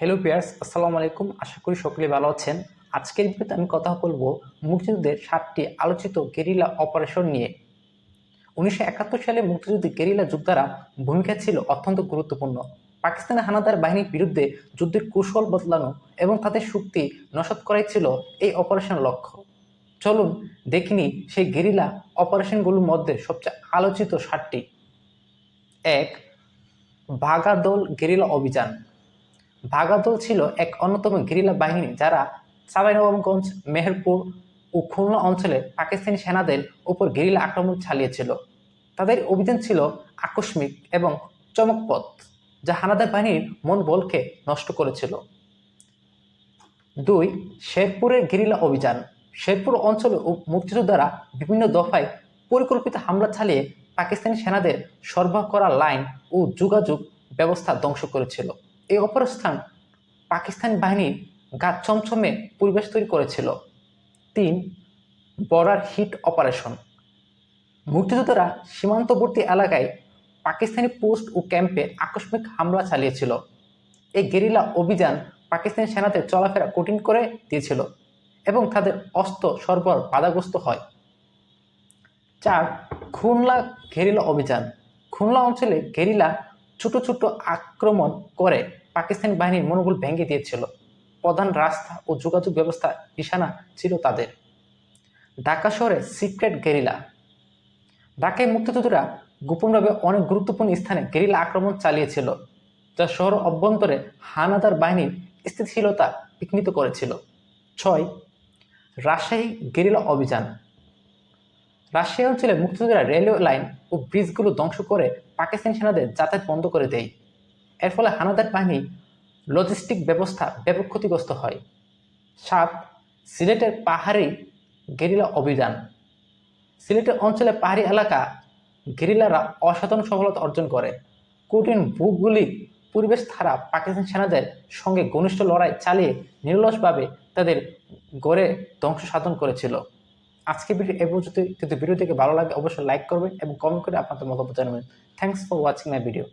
Hello pears আসসালামু আলাইকুম। আশা করি সকলে ভালো আছেন। আজকের ভিডিওতে আমি কথা বলব মুক্তিযুদ্ধের সাতটি আলোচিত গেরিলা অপারেশন নিয়ে। উনিশশো একাত্তর সালে মুক্তিযুদ্ধে গেরিলা যোদ্ধারা ভূমিকা ছিল অত্যন্ত গুরুত্বপূর্ণ। পাকিস্তানের হানাদার বাহিনীর বিরুদ্ধে যুদ্ধের কৌশল বদলানো এবং তাদের শক্তি নস্বাত করাই ছিল এই অপারেশনের লক্ষ্য। চলুন দেখিনি সেই গেরিলা অপারেশনগুলোর মধ্যে সবচেয়ে আলোচিত সাতটি। এক বাগাদল গেরিলা অভিযান। ভাগাদল ছিল এক অন্যতম গেরিলা বাহিনী যারা চাঁপাইনবাবগঞ্জ মেহেরপুর ও খুলনা অঞ্চলে পাকিস্তানি সেনাদের উপর গেরিলা আক্রমণ চালিয়েছিল। তাদের অভিযান ছিল আকস্মিক এবং চমকপথ যা হানাদার বাহিনীর মন বলকে নষ্ট করেছিল। দুই, শেরপুরের গেরিলা অভিযান। শেরপুর অঞ্চলে মুক্তিযোদ্ধারা বিভিন্ন দফায় পরিকল্পিত হামলা চালিয়ে পাকিস্তানি সেনাদের সরবরাহ করা লাইন ও যোগাযোগ ব্যবস্থা ধ্বংস করেছিল। এই অপরস্থান পাকিস্তানি বাহিনীর গা চমচমে পরিবেশ তৈরি করেছিল। তিন, বর্ডার হিট অপারেশন। মুক্তিযোদ্ধারা সীমান্তবর্তী এলাকায় পাকিস্তানি পোস্ট ও ক্যাম্পে আকস্মিক হামলা চালিয়েছিল। এই গেরিলা অভিযান পাকিস্তানি সেনাদের চলাফেরা কঠিন করে দিয়েছিল এবং তাদের অস্ত্র সরবরাহ বাধাগ্রস্ত হয়। চার, খুলনা গেরিলা অভিযান। খুলনা অঞ্চলে গেরিলা ছোট ছোট আক্রমণ করে পাকিস্তানি বাহিনীর মনোবল ভেঙে দিয়েছিল। প্রধান রাস্তা ও যোগাযোগ ব্যবস্থা নিশানা ছিল তাদের। ঢাকা শহরে সিক্রেট গেরিলা। ঢাকায় মুক্তিযোদ্ধারা গোপনভাবে অনেক গুরুত্বপূর্ণ স্থানে গেরিলা আক্রমণ চালিয়েছিল, যা শহর অভ্যন্তরে হানাদার বাহিনীর স্থিতিশীলতা বিঘ্নিত করেছিল। ছয়, রাজশাহী গেরিলা অভিযান। রাজশাহী অঞ্চলে মুক্তিযোদ্ধারা রেলওয়ে লাইন ও ব্রিজগুলো ধ্বংস করে পাকিস্তানি সেনাদের যাতায়াত বন্ধ করে দেয়। এর ফলে হানাদার বাহিনী লজিস্টিক ব্যবস্থা ব্যাপক ক্ষতিগ্রস্ত হয়। সাত, সিলেটের পাহাড়ি গেরিলা অভিযান। সিলেটের অঞ্চলে পাহাড়ি এলাকা গেরিলারা অসাধারণ সফলতা অর্জন করে। কঠিন ভূগোলিক পরিবেশ ছাড়া পাকিস্তান সেনাদের সঙ্গে ঘনিষ্ঠ লড়াই চালিয়ে নিরলসভাবে তাদের গড়ে ধ্বংস সাধন করেছিল। আজকে ভিডিও এ পর্যন্ত যদি ভিডিও থেকে ভালো লাগে, অবশ্যই লাইক করবেন এবং কমেন্ট করে আপনাদের মতামত জানাবেন। Thanks for watching my video